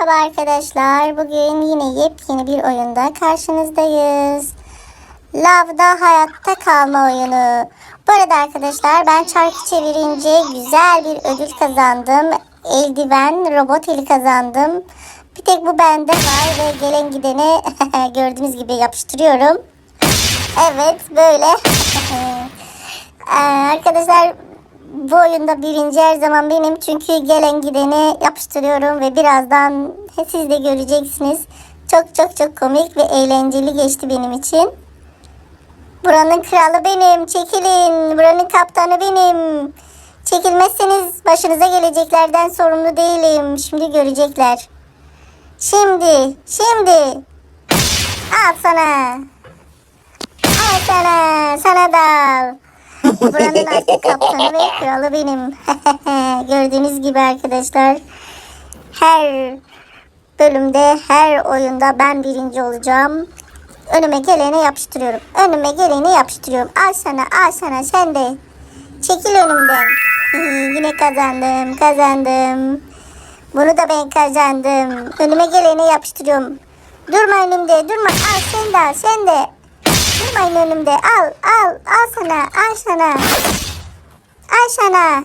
Merhaba arkadaşlar. Bugün yine yepyeni bir oyunda karşınızdayız. Lavda hayatta kalma oyunu. Bu arada arkadaşlar ben çarkı çevirince güzel bir ödül kazandım. Eldiven, robot eli kazandım. Bir tek bu bende var ve gelen gidene gördüğünüz gibi yapıştırıyorum. Evet böyle. Ee, arkadaşlar bu oyunda birinci her zaman benim. Çünkü gelen gideni yapıştırıyorum ve birazdan siz de göreceksiniz. Çok çok çok komik ve eğlenceli geçti benim için. Buranın kralı benim. Çekilin. Buranın kaptanı benim. Çekilmezseniz başınıza geleceklerden sorumlu değilim. Şimdi görecekler. Şimdi, şimdi. Al sana. Al sana. Sana da. Buranın artık kaptanı ve kralı benim. Gördüğünüz gibi arkadaşlar. Her bölümde, her oyunda ben birinci olacağım. Önüme geleni yapıştırıyorum. Önüme geleni yapıştırıyorum. Al sana, al sana sen de. Çekil önümden. Yine kazandım, kazandım. Bunu da ben kazandım. Önüme geleni yapıştırıyorum. Durma önümde, durma. Al sen de al, sen de. Durmayın önümde. Al, al, al sana, al sana. Al sana.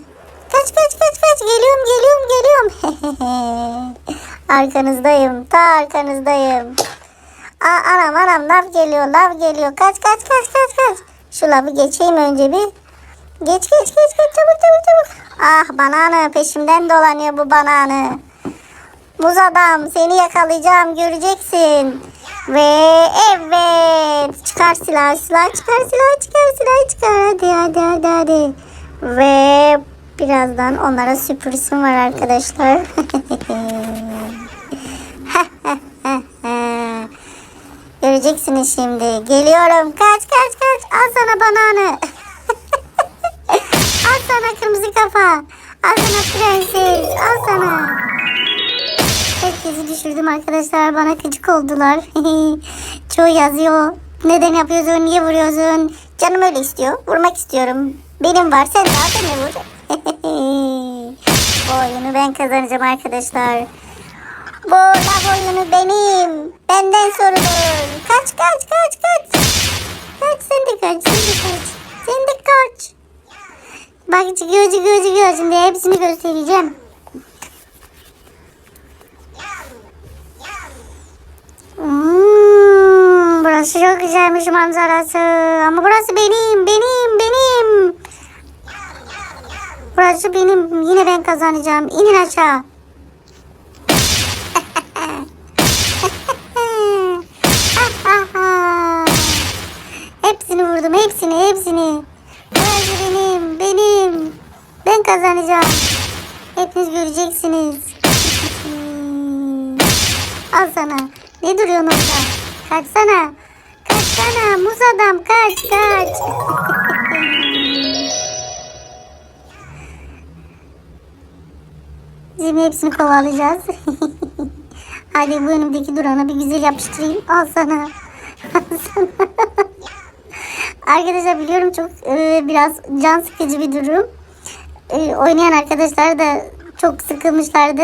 Kaç, kaç, kaç, kaç. Geliyorum, geliyorum, geliyorum. arkanızdayım, ta arkanızdayım. Aa, anam, anam, lav geliyor, lav geliyor. Kaç, kaç, kaç, kaç, kaç. Şu lavı geçeyim önce bir. Geç, geç, geç, geç. Çabuk, çabuk, çabuk. Ah, bananı. Peşimden dolanıyor bu bananı. Muz adam seni yakalayacağım göreceksin. Ve evet çıkar silah silah çıkar silah çıkar silah çıkar hadi hadi hadi hadi. Ve birazdan onlara sürprizim var arkadaşlar. Göreceksiniz şimdi. Geliyorum. Kaç kaç kaç. Al sana bananı. Al sana kırmızı kafa. Al sana prenses. Al sana. Herkesi düşürdüm arkadaşlar. Bana gıcık oldular. Çoğu yazıyor. Neden yapıyorsun? Niye vuruyorsun? Canım öyle istiyor. Vurmak istiyorum. Benim var. Sen de al sen vur. Bu oyunu ben kazanacağım arkadaşlar. Bu lav oyunu benim. Benden sorulur. Kaç kaç kaç kaç. Kaç sen de kaç. Sen de kaç. Sen de kaç. Bak çıkıyor çıkıyor çıkıyor. Şimdi hepsini göstereceğim. Burası çok güzelmiş manzarası. Ama burası benim, benim, benim. Burası benim. Yine ben kazanacağım. İnin aşağı. hepsini vurdum. Hepsini, hepsini. Burası benim, benim. Ben kazanacağım. Hepiniz göreceksiniz. Al sana. Ne duruyorsun orada? Kaçsana. Kaçsana. Muz adam kaç kaç. Şimdi hepsini kovalayacağız. Hadi bu önümdeki durana bir güzel yapıştırayım. Al sana. Arkadaşlar biliyorum çok e, biraz can sıkıcı bir durum. E, oynayan arkadaşlar da çok sıkılmışlardı.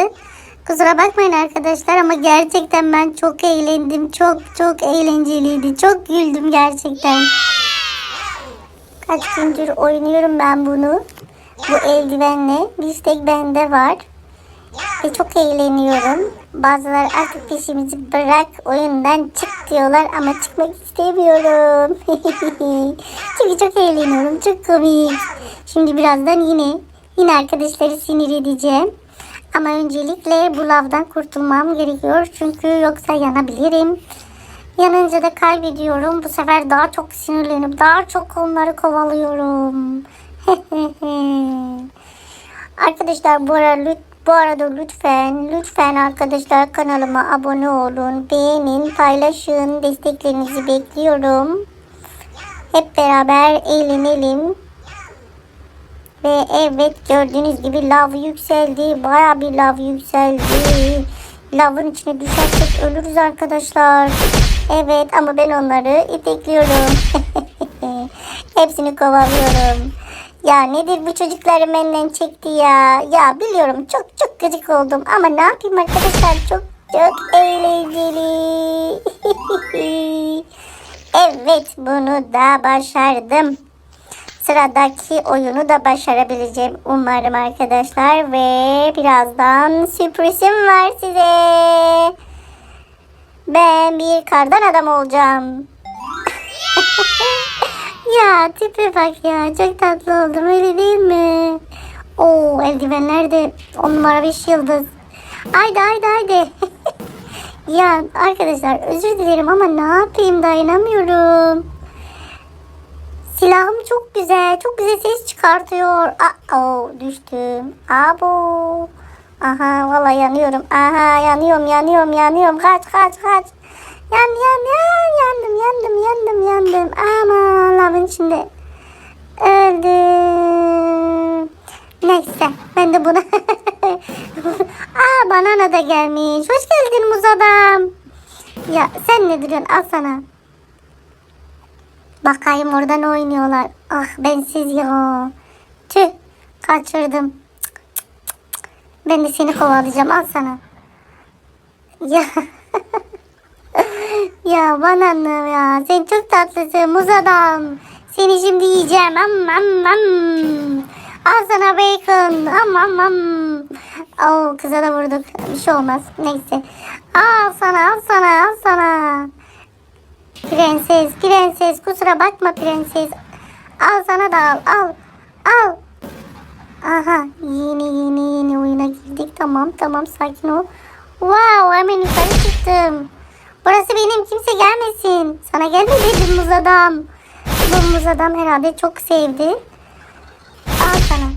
Kusura bakmayın arkadaşlar ama gerçekten ben çok eğlendim. Çok çok eğlenceliydi. Çok güldüm gerçekten. Kaç gündür oynuyorum ben bunu. Bu eldivenle. Bir tek bende var. Ve çok eğleniyorum. Bazıları artık peşimizi bırak oyundan çık diyorlar ama çıkmak istemiyorum. Çünkü çok eğleniyorum. Çok komik. Şimdi birazdan yine yine arkadaşları sinir edeceğim. Ama öncelikle bu lavdan kurtulmam gerekiyor. Çünkü yoksa yanabilirim. Yanınca da kaybediyorum. Bu sefer daha çok sinirlenip daha çok onları kovalıyorum. arkadaşlar bu arada, bu arada lütfen lütfen arkadaşlar kanalıma abone olun. Beğenin, paylaşın. Desteklerinizi bekliyorum. Hep beraber eğlenelim. Ve evet gördüğünüz gibi lav yükseldi. Baya bir lav yükseldi. Lavın içine düşersek ölürüz arkadaşlar. Evet ama ben onları itekliyorum. Hepsini kovalıyorum. Ya nedir bu çocukları benden çekti ya. Ya biliyorum çok çok gıcık oldum ama ne yapayım arkadaşlar çok Çok eğlenceli. evet bunu da başardım. Sıradaki oyunu da başarabileceğim umarım arkadaşlar. Ve birazdan sürprizim var size. Ben bir kardan adam olacağım. ya tipe bak ya çok tatlı oldum öyle değil mi? Oo eldivenler de on numara beş yıldız. Haydi haydi haydi. ya arkadaşlar özür dilerim ama ne yapayım dayanamıyorum. Silahım çok güzel. Çok güzel ses çıkartıyor. Aa, düştüm. Abo. Aha vallahi yanıyorum. Aha yanıyorum yanıyorum yanıyorum. Kaç kaç kaç. Yan yan yan yandım yandım yandım yandım. Aman lavın içinde. Öldüm. Neyse ben de bunu. Aa banana da gelmiş. Hoş geldin muz adam. Ya sen ne duruyorsun al sana. Bakayım oradan oynuyorlar. Ah bensiz ya. Tüh kaçırdım. Ben de seni kovalayacağım al sana. Ya. ya bananım ya. Sen çok tatlısın muz adam. Seni şimdi yiyeceğim. Am am am. Al sana bacon. Am am am. Oo, kıza da vurduk. Bir şey olmaz. Neyse. Al sana al sana al sana. Prenses, prenses kusura bakma prenses. Al sana da al, al, al. Aha, yeni yeni yeni oyuna girdik. Tamam, tamam sakin ol. Wow, hemen yukarı çıktım. Burası benim, kimse gelmesin. Sana gelme dedim adam. Bu adam herhalde çok sevdi. Al sana.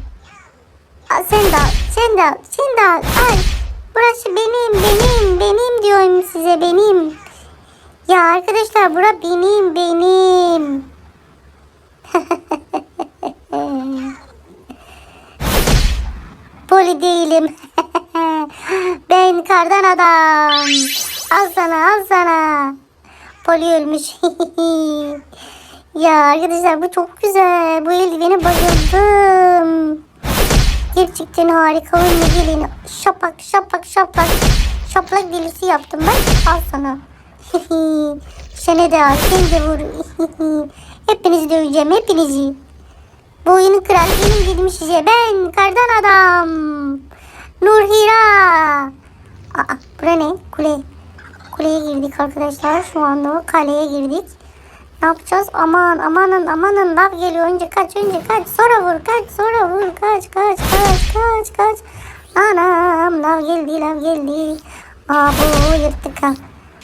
Al, sen de al, sen de al, sen de al. Ay, burası benim, benim, benim diyorum size, benim. Ya arkadaşlar bura benim benim. Poli değilim. ben kardan adam. Al sana al sana. Poli ölmüş. ya arkadaşlar bu çok güzel. Bu eldivene bayıldım. Gerçekten harika oyunu gelin. Şapak şapak şapak. Şaplak delisi yaptım ben. Al sana. Seni de al, seni de vur. Hepinizi döveceğim, hepinizi. Bu oyunun kralı benim dedim size. Ben kardan adam. Nurhira. Aa, bura ne? Kule. Kuleye girdik arkadaşlar. Şu anda kaleye girdik. Ne yapacağız? Aman amanın amanın lav geliyor. Önce kaç önce kaç. Sonra vur kaç sonra vur kaç kaç kaç kaç kaç. Anam lav geldi lav geldi. Aa bu yırttık ha.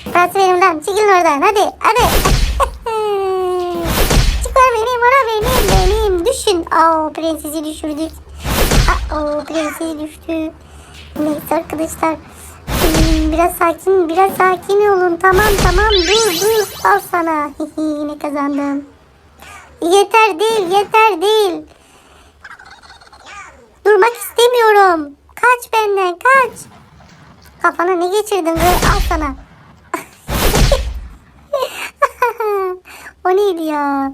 Burası benim lan. Çekilin oradan. Hadi. Hadi. Çıkar benim. Ora benim. Benim. Düşün. Aa prensesi düşürdük. Aa prensesi düştü. Neyse arkadaşlar. Hmm, Biraz sakin. Biraz sakin olun. Tamam tamam. Dur dur. Al sana. Yine kazandım. Yeter değil. Yeter değil. Durmak istemiyorum. Kaç benden. Kaç. Kafana ne geçirdin? Al sana. O neydi ya?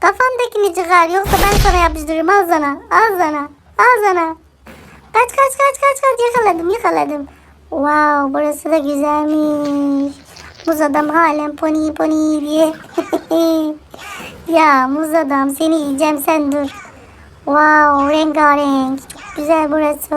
Kafandakini çıkar yoksa ben sana yapıştırırım. Al sana. Al sana. Al sana. Kaç kaç kaç kaç kaç yakaladım yakaladım. Wow burası da güzelmiş. Muz adam halen pony pony diye. ya muz adam seni yiyeceğim sen dur. Wow rengarenk. Çok güzel burası.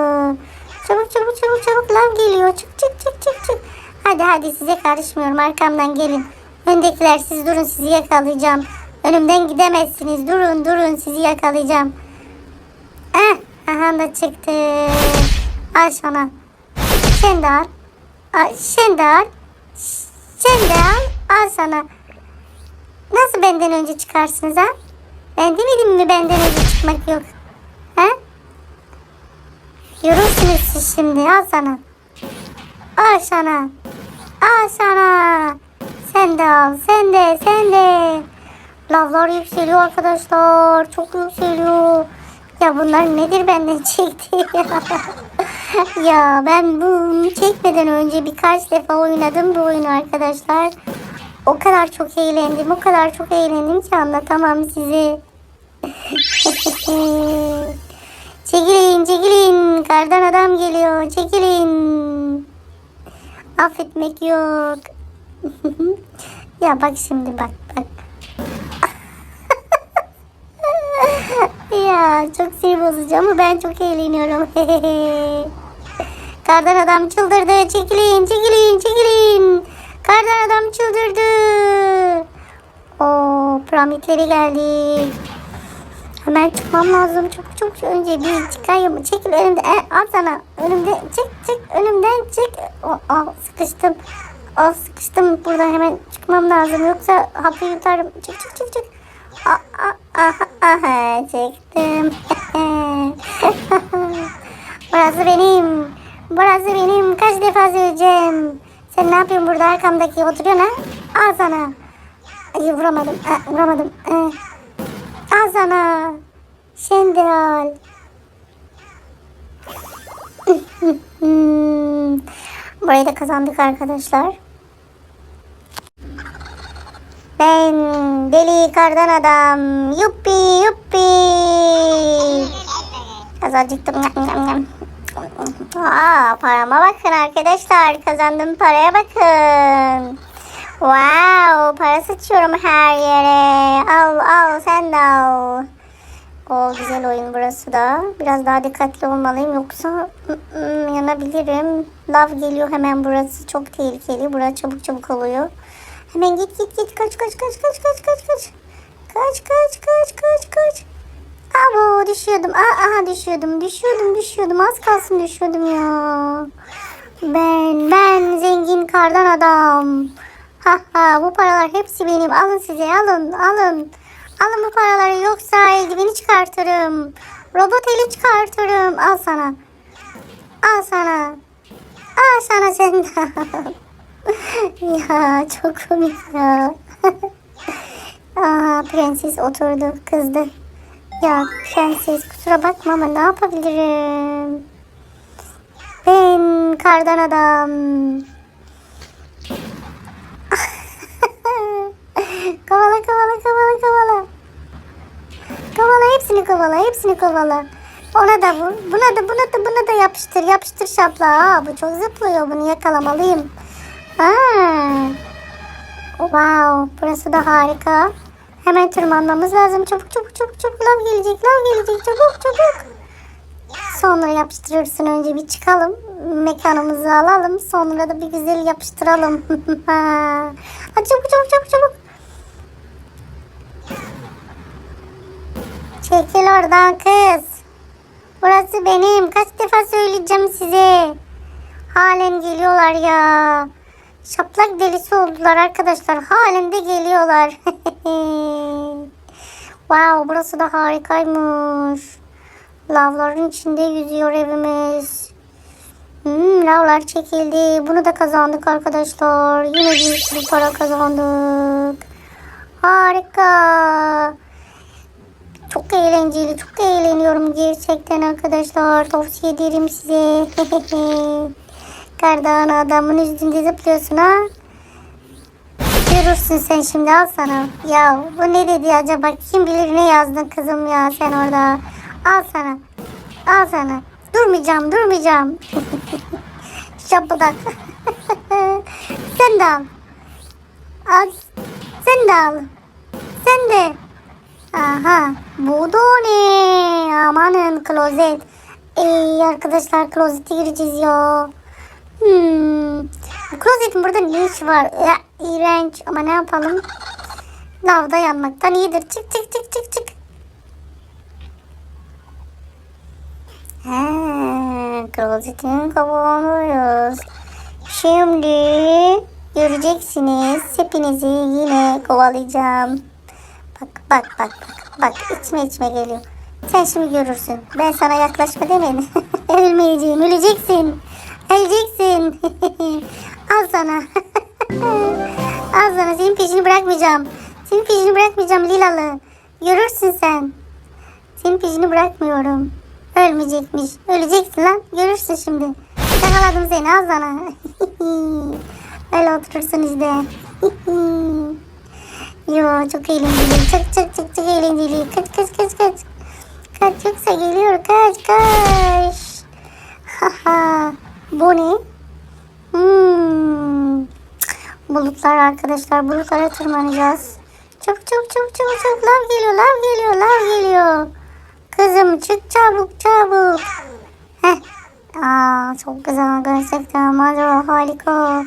Çabuk çabuk çabuk çabuk lav geliyor. Çık çık çık çık çık. Hadi hadi size karışmıyorum arkamdan gelin. Öndekiler siz durun sizi yakalayacağım. Önümden gidemezsiniz. Durun durun sizi yakalayacağım. Eh, aha da çıktı. Al sana. Sen de al. al. Sen de al. Sen de al. Al sana. Nasıl benden önce çıkarsınız ha? Ben demedim mi benden önce çıkmak yok? Ha? Yorulsunuz siz şimdi. Al sana. Al sana. Al sana. Sen de al. Sen de. Sen de. Lavlar yükseliyor arkadaşlar. Çok yükseliyor. Ya bunlar nedir benden çekti ya. ya ben bunu çekmeden önce birkaç defa oynadım bu oyunu arkadaşlar. O kadar çok eğlendim. O kadar çok eğlendim ki anlatamam size. çekilin çekilin. Kardan adam geliyor. Çekilin. Affetmek yok. Ya bak şimdi bak bak. ya çok sinir bozucu ama ben çok eğleniyorum. Kardan adam çıldırdı. Çekilin, çekilin, çekilin. Kardan adam çıldırdı. O piramitleri geldik. Hemen çıkmam lazım. Çok çok önce bir çıkayım. Çekil önümde. E, al sana. Önümde. Çık çık. Önümden çık. Oh, oh, sıkıştım. Oh, sıkıştım. Buradan hemen çıkmam lazım. Yoksa hapı yutarım. Çık çık çık çık. Ah, ah, ah, ah, çıktım. Burası benim. Burası benim. Kaç defa söyleyeceğim. Sen ne yapıyorsun burada arkamdaki oturuyorsun ha? Al sana. Ay, vuramadım. Ah, vuramadım. Ah. Al sana. Sen al. Hmm. Burayı da kazandık arkadaşlar. Ben deli kardan adam. Yuppi yuppi. Az acıktım. Aa, parama bakın arkadaşlar. Kazandığım paraya bakın. Wow, para saçıyorum her yere. Al al sen de al. O güzel oyun burası da. Biraz daha dikkatli olmalıyım yoksa ı, ı, yanabilirim. Lav geliyor hemen burası çok tehlikeli. Burası çabuk çabuk oluyor. Hemen git git git kaç kaç kaç kaç kaç kaç kaç. Kaç kaç kaç kaç kaç. Abo düşüyordum. Aa, aha düşüyordum düşüyordum düşüyordum. Az kalsın düşüyordum ya. Ben ben zengin kardan adam. Ha ha bu paralar hepsi benim. Alın size alın alın. Alın bu paraları yoksa eldiveni çıkartırım. Robot eli çıkartırım. Al sana. Al sana. Al sana sen. ya çok komik ya. Aa, prenses oturdu kızdı. Ya prenses kusura bakma ama ne yapabilirim? Ben kardan adam. kovala kovala kovala kovala. Kovala hepsini kovala hepsini kovala. Ona da vur. Buna da buna da buna da yapıştır yapıştır şapla. Aa, bu çok zıplıyor bunu yakalamalıyım. Aa. Wow burası da harika. Hemen tırmanmamız lazım. Çabuk çabuk çabuk çabuk. Lav gelecek lav gelecek çabuk çabuk. Sonra yapıştırırsın önce bir çıkalım. Mekanımızı alalım. Sonra da bir güzel yapıştıralım. Hadi çabuk çabuk çabuk çabuk. Çekil oradan kız. Burası benim. Kaç defa söyleyeceğim size. Halen geliyorlar ya. Şaplak delisi oldular arkadaşlar. Halen de geliyorlar. wow burası da harikaymış. Lavların içinde yüzüyor evimiz. Hmm, lavlar çekildi. Bunu da kazandık arkadaşlar. Yine büyük bir para kazandık. Harika. Çok eğlenceli. Çok eğleniyorum gerçekten arkadaşlar. Tavsiye ederim size. Kardan adamın üstünde zıplıyorsun ha. Görürsün sen şimdi al sana. Ya bu ne dedi acaba? Kim bilir ne yazdın kızım ya sen orada. Al sana. Al sana. Durmayacağım durmayacağım. Şapıdak. sen de al. Al. Sen de al. Sen de. Aha. Bu da ne? Amanın klozet. Ey arkadaşlar klozete gireceğiz ya. Hmm. Bu klozetin burada ne işi var? Ya, iğrenç ama ne yapalım? Lavda yanmaktan iyidir. Çık çık çık çık çık. Ha, klozetin kabuğunu Şimdi göreceksiniz. Hepinizi yine kovalayacağım. Bak bak bak bak. Bak içme içme geliyor. Sen şimdi görürsün. Ben sana yaklaşma demedim. Ölmeyeceğim. Öleceksin. Öleceksin. Al sana. Al sana. Senin peşini bırakmayacağım. Senin peşini bırakmayacağım Lilalı. Görürsün sen. Senin peşini bırakmıyorum. Ölmeyecekmiş. Öleceksin lan. Görürsün şimdi. Yakaladım seni. Al sana. Öyle oturursun işte. Yo çok eğlenceli. Çok çok çok çok eğlenceli. Kaç kaç kaç kaç. Kaç yoksa geliyor. Kaç kaç. Haha. Bu ne? Hmm. Bulutlar arkadaşlar. Bulutlara tırmanacağız. Çabuk çabuk çabuk çabuk çabuk. Lav geliyor lav geliyor lav geliyor. Kızım çık çabuk çabuk. Heh. Aa, çok güzel gerçekten. Manzara harika.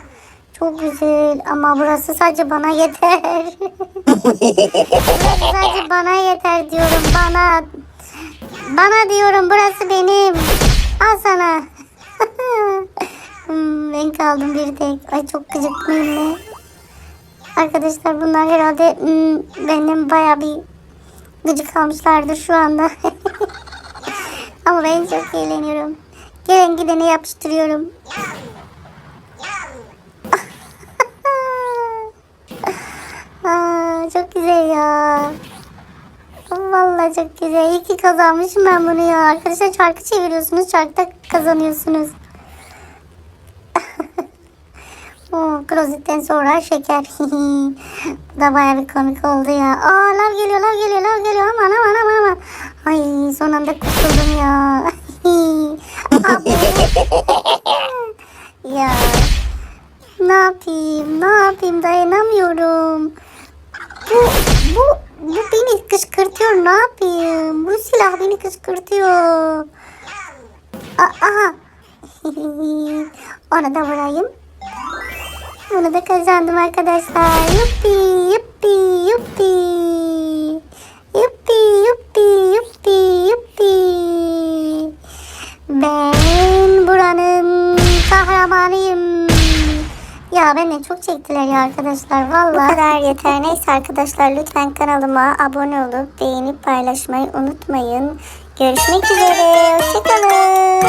Çok güzel ama burası sadece bana yeter. sadece bana yeter diyorum bana. Bana diyorum burası benim. Al sana. Hmm, ben kaldım bir tek. Ay çok gıcık ne? Arkadaşlar bunlar herhalde hmm, benim baya bir gıcık almışlardır şu anda. Ama ben çok eğleniyorum. Gelen gidene yapıştırıyorum. Aa, çok güzel ya. Vallahi çok güzel. İyi ki kazanmışım ben bunu ya. Arkadaşlar çarkı çeviriyorsunuz. Çarkta kazanıyorsunuz. Oo, klozetten sonra şeker. Bu da baya bir komik oldu ya. Aa lav geliyor lav geliyor lav geliyor. Aman aman aman aman. Ay son anda kurtuldum ya. Ya. Ne yapayım ne yapayım dayanamıyorum. Bu, bu, bu beni kışkırtıyor ne yapayım? Bu silah beni kışkırtıyor. A- Aha. Onu da vurayım. Bunu da kazandım arkadaşlar. Yuppi yuppi yuppi. Yuppi yuppi yuppi yuppi. Ben buranın kahramanıyım. Ya beni çok çektiler ya arkadaşlar valla. Bu kadar yeter. Neyse arkadaşlar lütfen kanalıma abone olup beğenip paylaşmayı unutmayın. Görüşmek üzere. Hoşçakalın.